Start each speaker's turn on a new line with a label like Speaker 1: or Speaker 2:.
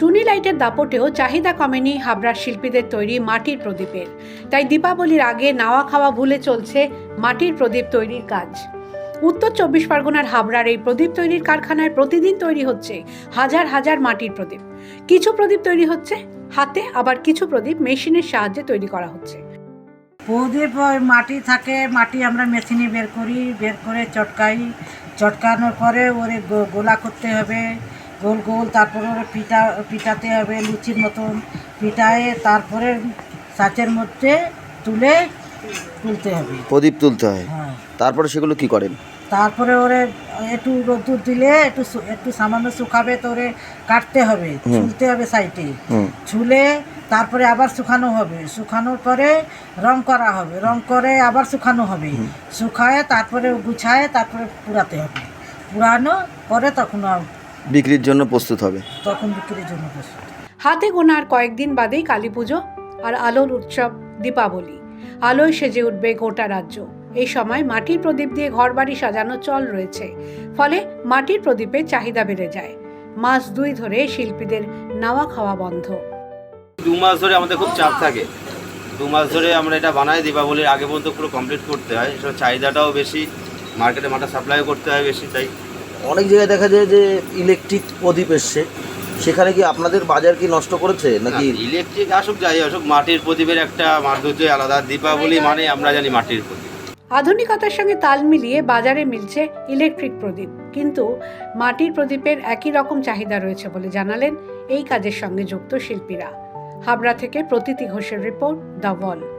Speaker 1: টুনি লাইটের দাপটেও চাহিদা কমেনি হাবড়ার শিল্পীদের তৈরি মাটির প্রদীপের। তাই দীপাবলির আগে নাওয়া খাওয়া ভুলে চলছে মাটির প্রদীপ তৈরির কাজ। উত্তর চব্বিশ পরগনার হাবড়ার এই প্রদীপ তৈরির কারখানায় প্রতিদিন তৈরি হচ্ছে হাজার হাজার মাটির প্রদীপ। কিছু প্রদীপ তৈরি হচ্ছে, হাতে আবার কিছু প্রদীপ মেশিনের সাহায্যে তৈরি করা হচ্ছে।
Speaker 2: প্রদীপ, ওই মাটি থাকে, মাটি আমরা মেশিনে বের করি, বের করে চটকাই, চটকানোর পরে ওরে গোলা করতে হবে। গোল গোল তারপরে ওরে পিঠা পিঠাতে হবে লুচির মতন পিঠায়ে তারপরে সাঁচের মধ্যে তুলে তুলতে হবে।
Speaker 3: প্রদীপ তুলতে হয়।
Speaker 2: হ্যাঁ।
Speaker 3: তারপরে সেগুলো কি করেন?
Speaker 2: তারপরে ওরে একটু রোদ্দুর দিলে একটু একটু সামান্য শুকাবে তো ওরে কাটতে হবে ছুলতে হবে সাইডে। ছুলে তারপরে আবার শুকানো হবে। শুকানোর পরে রং করা হবে। রং করে আবার শুকানো হবে। শুকায় তারপরে গুছায় তারপরে পুরাতে হবে। পুরানো পরে তখন
Speaker 3: বিক্রির জন্য প্রস্তুত হবে।
Speaker 2: তখন বিক্রির জন্য প্রস্তুত।
Speaker 1: হাতে গোনা আর কয়েকদিন বাদেই কালী পুজো আর আলোর উৎসব দীপাবলি। আলোয় সেজে উঠবে গোটা রাজ্য। এই সময় মাটির প্রদীপ দিয়ে ঘরবাড়ি সাজানো চল রয়েছে। ফলে মাটির প্রদীপের চাহিদা বেড়ে যায়। মাস দুই ধরে শিল্পীদের নাওয়া খাওয়া বন্ধ।
Speaker 4: দু মাস ধরে আমাদের খুব চাপ থাকে। দু মাস ধরে আমরা এটা বানাই দীপাবলির আগে পর্যন্ত পুরো কমপ্লিট করতে হয়। সব চাহিদাটাও বেশি মার্কেটে মাটা সাপ্লাই করতে হয় বেশি তাই
Speaker 3: অনেক জায়গায় দেখা যায় যে ইলেকট্রিক প্রদীপ এসছে। সেখানে কি আপনাদের বাজার কি নষ্ট করেছে নাকি?
Speaker 4: ইলেকট্রিক আসুক যাই আসুক মাটির প্রদীপের একটা মাধুর্য আলাদা দীপাবলি মানে আমরা জানি মাটির প্রদীপ।
Speaker 1: আধুনিকতার সঙ্গে তাল মিলিয়ে বাজারে মিলছে ইলেকট্রিক প্রদীপ। কিন্তু মাটির প্রদীপের একই রকম চাহিদা রয়েছে বলে জানালেন এই কাজের সঙ্গে যুক্ত শিল্পীরা। হাবড়া থেকে প্রতীতি ঘোষের রিপোর্ট দ্য ওয়াল।